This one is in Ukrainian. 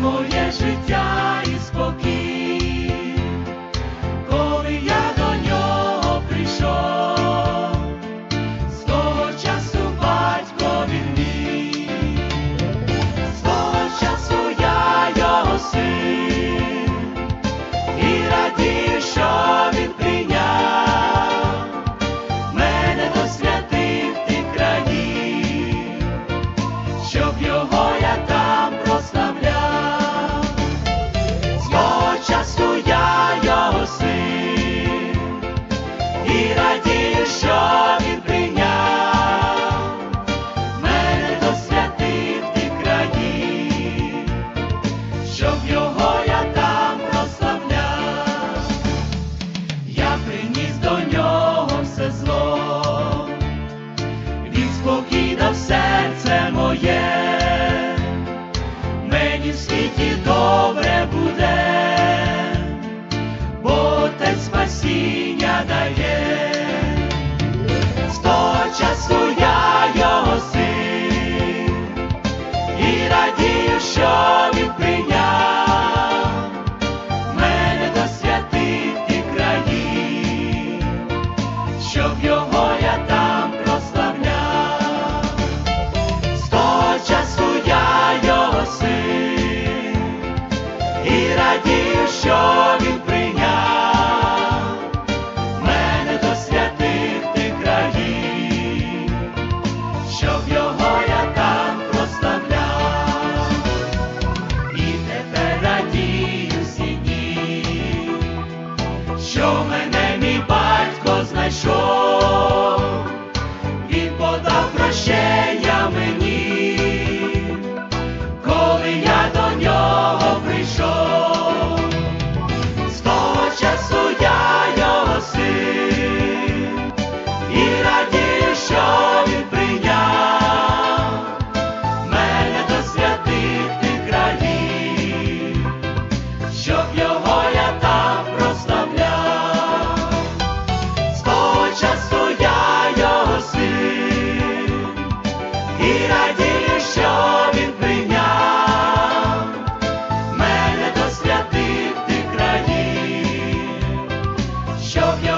memorial. щоб його я там прославляв, я приніс до нього все зло, він спокійно серце моє, мені в світі добре буде, бо те спасіння дає, сто часу я його син. І радію, що. Радію, що він прийняв мене до святих тих країв, щоб його я там прославляв. І тепер радію всі дні, що мене мій батько знайшов. Show